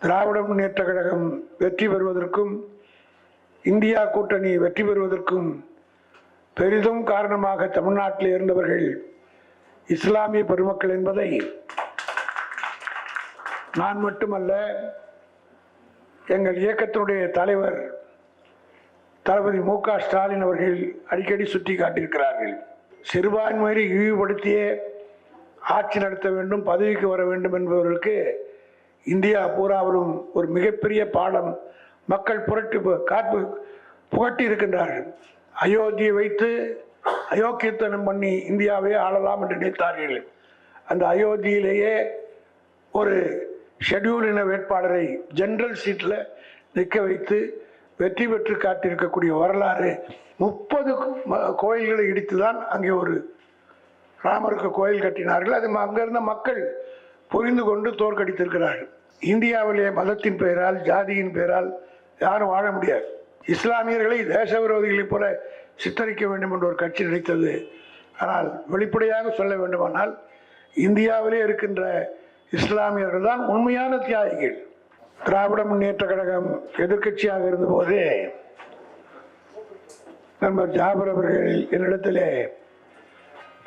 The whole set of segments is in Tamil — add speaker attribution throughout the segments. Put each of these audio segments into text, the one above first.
Speaker 1: திராவிட முன்னேற்ற கழகம் வெற்றி பெறுவதற்கும் இந்தியா கூட்டணி வெற்றி பெறுவதற்கும் பெரிதும் காரணமாக தமிழ்நாட்டில் இருந்தவர்கள் இஸ்லாமிய பெருமக்கள் என்பதை நான் மட்டுமல்ல எங்கள் இயக்கத்தினுடைய தலைவர் தளபதி மு க ஸ்டாலின் அவர்கள் அடிக்கடி சுட்டி காட்டியிருக்கிறார்கள். சிறுபான்மையை இழிவுபடுத்தியே ஆட்சி நடத்த வேண்டும் பதவிக்கு வர வேண்டும் என்பவர்களுக்கு இந்தியா பூராவிலும் ஒரு மிகப்பெரிய பாடம் மக்கள் புரட்டி காப்பு புகட்டி இருக்கின்றார்கள் அயோத்தியை வைத்து அயோக்கியத்தனம் பண்ணி இந்தியாவை ஆளலாம் என்று நினைத்தார்கள். அந்த அயோத்தியிலேயே ஒரு ஷெட்யூல் இன வேட்பாளரை ஜென்ரல் சீட்டில் நிற்க வைத்து வெற்றி பெற்று காட்டியிருக்கக்கூடிய வரலாறு முப்பது கோயில்களை இடித்து தான் அங்கே ஒரு ராமருக்கு கோயில் கட்டினார்கள். அது அங்கிருந்த மக்கள் புரிந்து கொண்டு தோற்கடித்திருக்கிறார்கள். இந்தியாவிலே மதத்தின் பெயரால் ஜாதியின் பெயரால் யாரும் வாழ முடியாது. இஸ்லாமியர்களை தேச விரோதிகளைப் போல சித்தரிக்க வேண்டும் என்று ஒரு கட்சி நினைத்தது. ஆனால் வெளிப்படையாக சொல்ல வேண்டுமானால் இந்தியாவிலே இருக்கின்ற இஸ்லாமியர்கள் தான் உண்மையான தியாகிகள். திராவிட முன்னேற்ற கழகம் எதிர்க்கட்சியாக இருந்தபோது நண்பர் ஜாபர் அவர்கள் என்னிடத்திலே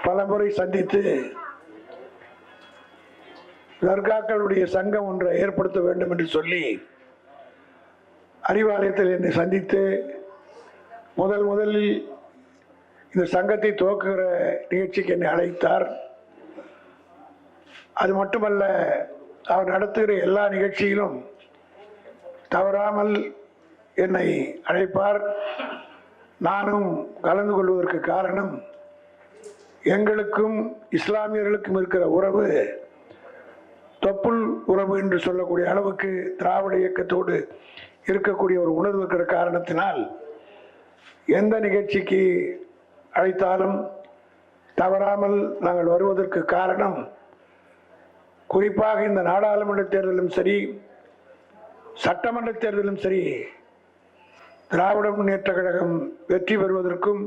Speaker 1: பலமுறை சந்தித்து தர்காக்களுடைய சங்கம் ஒன்றை ஏற்படுத்த வேண்டும் என்று சொல்லி அறிவாலயத்தில் என்னை சந்தித்து முதல் முதலில் இந்த சங்கத்தை துவக்குகிற நிகழ்ச்சிக்கு என்னை அழைத்தார். அது மட்டுமல்ல அவர் நடத்துகிற எல்லா நிகழ்ச்சியிலும் தவறாமல் என்னை அழைப்பார். நானும் கலந்து கொள்வதற்கு காரணம் எங்களுக்கும் இஸ்லாமியர்களுக்கும் இருக்கிற உறவு தொப்புள் உறவு என்று சொல்லக்கூடிய அளவுக்கு திராவிட இயக்கத்தோடு இருக்கக்கூடிய ஒரு உணர்வு இருக்கிற காரணத்தினால் எந்த நிகழ்ச்சிக்கு அழைத்தாலும் தவறாமல் நாங்கள் வருவதற்கு காரணம் குறிப்பாக இந்த நாடாளுமன்ற தேர்தலும் சரி சட்டமன்ற தேர்தலும் சரி திராவிட முன்னேற்ற கழகம் வெற்றி பெறுவதற்கும்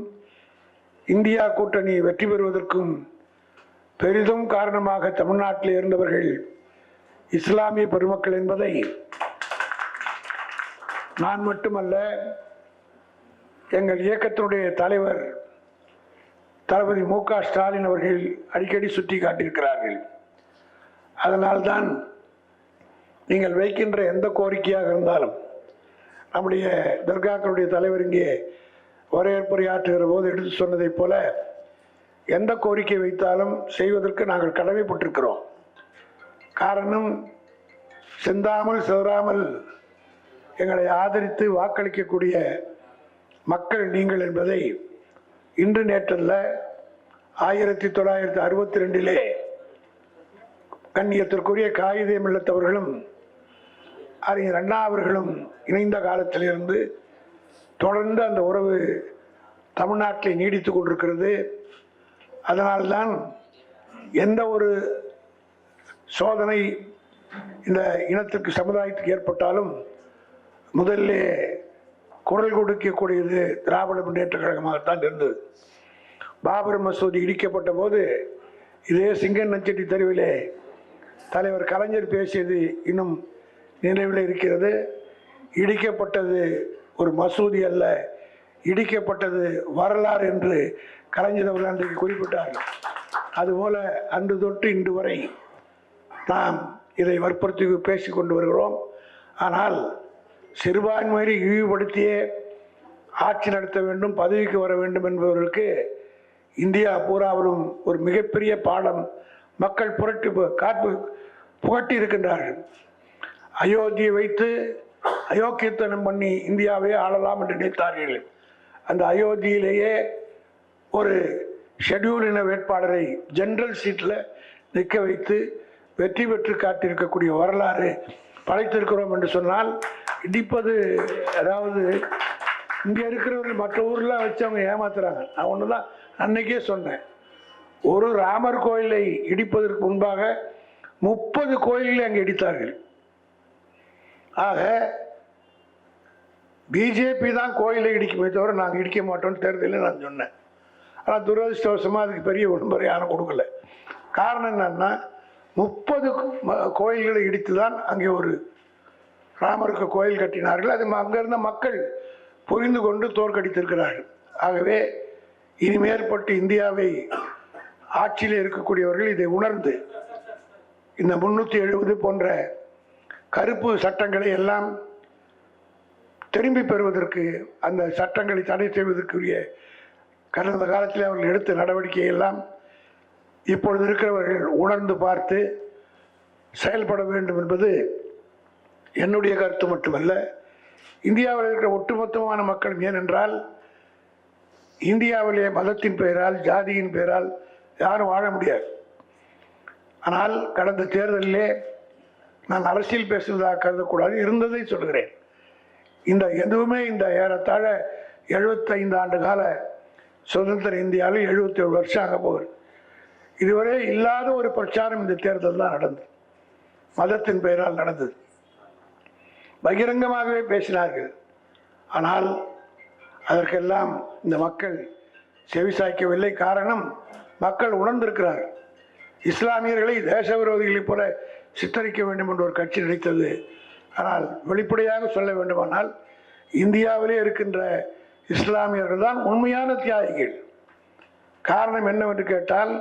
Speaker 1: இந்தியா கூட்டணி வெற்றி பெறுவதற்கும் பெரிதும் காரணமாக தமிழ்நாட்டில் இருந்தவர்கள் இஸ்லாமிய பெருமக்கள் என்பதை நான் மட்டுமல்ல எங்கள் இயக்கத்தினுடைய தலைவர் தளபதி மு க ஸ்டாலின் அவர்கள் அடிக்கடி சுட்டி காட்டியிருக்கிறார்கள். அதனால்தான் நீங்கள் வைக்கின்ற எந்த கோரிக்கையாக இருந்தாலும் நம்முடைய தர்காக்களுடைய தலைவர் இங்கே வரவேற்புரையாற்றுகிற போது எடுத்து சொன்னதைப் போல எந்த கோரிக்கை வைத்தாலும் செய்வதற்கு நாங்கள் கடமைப்பட்டிருக்கிறோம். காரணம் சிந்தாமல் சிதறாமல் எங்களை ஆதரித்து வாக்களிக்கக்கூடிய மக்கள் நீங்கள் என்பதை இன்று நேற்றல்ல ஆயிரத்தி தொள்ளாயிரத்தி அறுபத்தி ரெண்டிலே கண்ணியத்திற்குரிய காகிதம் மில்லத்தவர்களும் அறிஞர் அண்ணா அவர்களும் இணைந்த காலத்திலிருந்து தொடர்ந்து அந்த உறவு தமிழ்நாட்டில் நீடித்து கொண்டிருக்கிறது. அதனால்தான் எந்த ஒரு சோதனை இந்த இனத்திற்கு சமுதாயத்துக்கு ஏற்பட்டாலும் முதல்ல குரல் கொடுக்கக்கூடியது திராவிட முன்னேற்ற கழகமாகத்தான் இருந்தது. பாபர் மசூதி இடிக்கப்பட்ட போது இதே சிங்கன் நஞ்செட்டி தெருவிலே தலைவர் கலைஞர் பேசியது இன்னும் நினைவில் இருக்கிறது. இடிக்கப்பட்டது ஒரு மசூதி அல்ல இடிக்கப்பட்டது வரலாறு என்று கலைஞர் அவர்கள் அன்றைக்கு குறிப்பிட்டார்கள். அதுபோல அன்று தொட்டு இன்று வரை நாம் இதை வற்புறுத்தி பேசி கொண்டு வருகிறோம். ஆனால் சிறுபான்மையை இழிவுபடுத்தியே ஆட்சி நடத்த வேண்டும் பதவிக்கு வர வேண்டும் என்பவர்களுக்கு இந்தியா பூராவிலும் ஒரு மிகப்பெரிய பாடம் மக்கள் புரட்டி காப்பு புகட்டி இருக்கின்றார்கள். அயோத்தியை வைத்து அயோக்கியத்தனம் பண்ணி இந்தியாவை ஆளலாம் என்று நினைத்தார்கள். அந்த அயோத்தியிலேயே ஒரு ஷெட்யூல் இன வேட்பாளரை ஜென்ரல் சீட்டில் நிற்க வைத்து வெற்றி பெற்று காட்டியிருக்கக்கூடிய வரலாறு படைத்திருக்கிறோம் என்று சொன்னால் இடிப்பது அதாவது இங்கே இருக்கிறவர்கள் மற்ற ஊரில் வச்சு அவங்க ஏமாத்துறாங்க. நான் ஒன்று தான் அன்னைக்கே சொன்னேன். ஒரு ராமர் கோயிலை இடிப்பதற்கு முன்பாக முப்பது கோயில்களை அங்கே இடித்தார்கள். ஆக பிஜேபி தான் கோயிலை இடிக்குமே தவிர நாங்கள் இடிக்க மாட்டோம்னு தேர்தலில் நான் சொன்னேன். ஆனால் துரதிருஷ்டவசமாக அதுக்கு பெரிய விளம்பரம் யாரும் கொடுக்கல. காரணம் என்னன்னா முப்பது கோயில்களை இடித்து தான் அங்கே ஒரு ராமருக்கு கோயில் கட்டினார்கள். அது அங்கிருந்த மக்கள் புரிந்து கொண்டு தோற்கடித்திருக்கிறார்கள் ஆகவே இனிமேற்பட்டு இந்தியாவை ஆட்சியில் இருக்கக்கூடியவர்கள் இதை உணர்ந்து இந்த முன்னூற்றி எழுபது போன்ற கருப்பு சட்டங்களை எல்லாம் திரும்பி பெறுவதற்கு அந்த சட்டங்களை தடை செய்வதற்குரிய கடந்த காலத்தில் அவர்கள் எடுத்த நடவடிக்கையெல்லாம் இப்பொழுது இருக்கிறவர்கள் உணர்ந்து பார்த்து செயல்பட வேண்டும் என்பது என்னுடைய கருத்து மட்டுமல்ல. இந்தியாவில் இருக்கிற ஒட்டுமொத்தமான மக்களும் ஏனென்றால் இந்தியாவிலே மதத்தின் பெயரால் ஜாதியின் பெயரால் யாரும் வாழ முடியாது. ஆனால் கடந்த தேர்தலிலே நான் அரசியல் பேசுவதாக கருதக்கூடாது இருந்ததை சொல்கிறேன். இந்த எதுவுமே இந்த ஏறத்தாழ 75 ஆண்டு கால சுதந்திர இந்தியாவில் 77 வருஷம் ஆக போகிறது இதுவரை இல்லாத ஒரு பிரச்சாரம் இந்த தேர்தல் தான் நடந்தது. மதத்தின் பெயரால் நடந்தது. பகிரங்கமாகவே பேசினார்கள். ஆனால் அதற்கெல்லாம் இந்த மக்கள் செவிசாய்க்கவில்லை. காரணம் மக்கள் உணர்ந்திருக்கிறார்கள். இஸ்லாமியர்களை தேச விரோதிகளைப் போல சித்தரிக்க வேண்டும் என்று ஒரு கட்சி நினைத்தது. ஆனால் வெளிப்படையாக சொல்ல வேண்டுமானால் இந்தியாவிலே இருக்கின்ற இஸ்லாமியர்கள் தான் உண்மையான தியாகிகள். காரணம் என்னவென்று கேட்டால்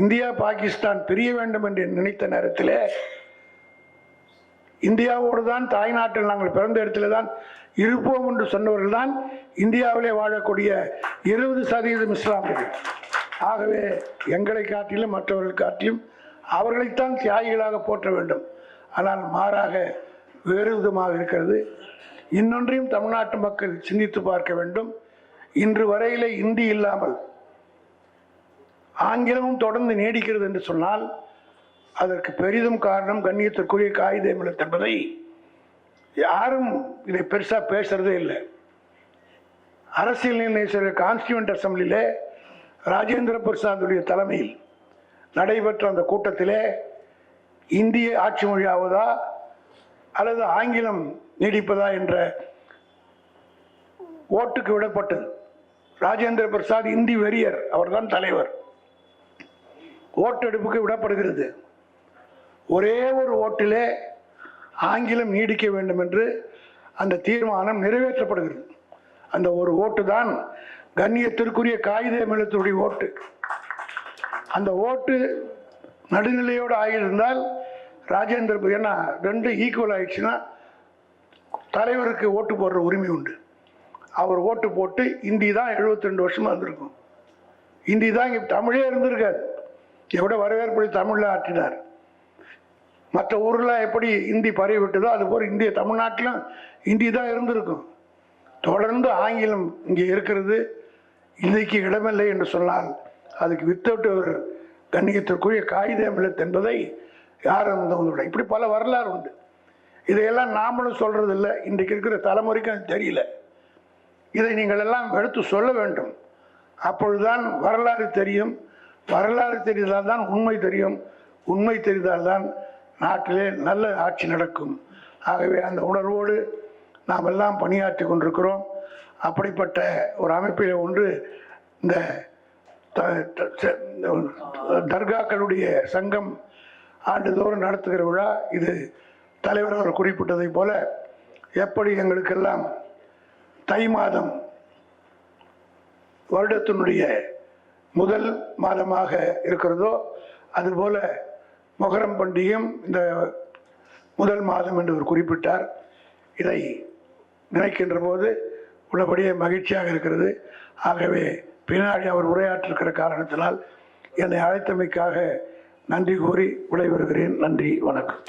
Speaker 1: இந்தியா பாகிஸ்தான் பிரிய வேண்டும் என்று நினைத்த நேரத்தில் இந்தியாவோடு தான் தாய்நாட்டில் நாங்கள் பிறந்த இடத்துல தான் இருப்போம் என்று சொன்னவர்கள் தான் இந்தியாவிலே வாழக்கூடிய இருபது சதவீதம் இஸ்லாமியர்கள். ஆகவே எங்களை காட்டிலும் மற்றவர்கள் காட்டிலும் அவர்களைத்தான் தியாகிகளாக போற்ற வேண்டும். ஆனால் மாறாக வேறு விதமாக இருக்கிறது. இன்னொன்றையும் தமிழ்நாட்டு மக்கள் சிந்தித்து பார்க்க வேண்டும். இன்று வரையிலே இந்தி இல்லாமல் ஆங்கிலமும் தொடர்ந்து நீடிக்கிறது என்று சொன்னால் அதற்கு பெரிதும் காரணம் கண்ணியத்திற்குரிய காகித மில்லத் என்பதை யாரும் இதை பெருசாக பேசுறதே இல்லை. அரசியல் நிர்ணய கான்ஸ்டியூண்ட் அசம்பிளிலே ராஜேந்திர பிரசாத்துடைய தலைமையில் நடைபெற்ற அந்த கூட்டத்திலே இந்திய ஆட்சி மொழியாவதா அல்லது ஆங்கிலம் நீடிப்பதா என்ற ஓட்டுக்கு விடப்பட்டது. ராஜேந்திர பிரசாத் இந்தி வெறியர் அவர்தான் தலைவர். ஓட்டெடுப்புக்கு விடப்படுகிறது. ஒரே ஒரு ஓட்டிலே ஆங்கிலம் நீடிக்க வேண்டும் என்று அந்த தீர்மானம் நிறைவேற்றப்படுகிறது. அந்த ஒரு ஓட்டு தான் கண்ணியத்திற்குரிய காகித மில்லத்துடைய ஓட்டு. அந்த ஓட்டு நடுநிலையோடு ஆகியிருந்தால் ராஜேந்திர ஏன்னா ரெண்டு ஈக்குவல் ஆயிடுச்சுன்னா தலைவருக்கு ஓட்டு போடுற உரிமை உண்டு. அவர் ஓட்டு போட்டு இந்தி தான் 72 ரெண்டு வருஷமாக இருந்திருக்கும். இந்தி தான் இங்கே தமிழே இருந்திருக்காது. எவ்வளோ வரவேற்பு தமிழில் ஆற்றினார். மற்ற ஊரில் எப்படி இந்தி பரவி விட்டதோ அதுபோல் இந்திய தமிழ்நாட்டிலும் இந்தி தான் இருந்திருக்கும். தொடர்ந்து ஆங்கிலம் இங்கே இருக்கிறது. இன்றைக்கு இடமில்லை என்று சொன்னால் அதுக்கு வித்தவுட்டவர் கண்ணியத்திற்குரிய காகித மில்லத் என்பதை யாரும் இருந்தவங்களோட இப்படி பல வரலாறு உண்டு. இதையெல்லாம் நாமளும் சொல்கிறது இல்லை இன்றைக்கு இருக்கிற தலைமுறைக்கும் அது தெரியல. இதை நீங்கள் எல்லாம் எடுத்து சொல்ல வேண்டும். அப்பொழுதுதான் வரலாறு தெரியும். வரலாறு தெரிந்தால் தான் உண்மை தெரியும். உண்மை தெரிந்தால் தான் நாட்டிலே நல்ல ஆட்சி நடக்கும். ஆகவே அந்த உணர்வோடு நாம் எல்லாம் பணியாற்றி கொண்டிருக்கிறோம். அப்படிப்பட்ட ஒரு அமைப்பில் ஒன்று இந்த த- தர்காக்களுடைய சங்கம் ஆண்டுதோறும் நடத்துகிற விழா. இது தலைவர் அவர் குறிப்பிட்டதைப் போல எப்படி எங்களுக்கெல்லாம் தை மாதம் வருடத்தினுடைய முதல் மாதமாக இருக்கிறதோ அதுபோல மொஹரம் பண்டிகையும் இந்த முதல் மாதம் என்று அவர் குறிப்பிட்டார். இதை நினைக்கின்ற போது உள்ளபடியே மகிழ்ச்சியாக இருக்கிறது. ஆகவே பின்னாடி அவர் உரையாற்றிருக்கிற காரணத்தினால் என்னை அழைத்தமைக்காக நன்றி கூறி விடைபெறுகிறேன். நன்றி வணக்கம்.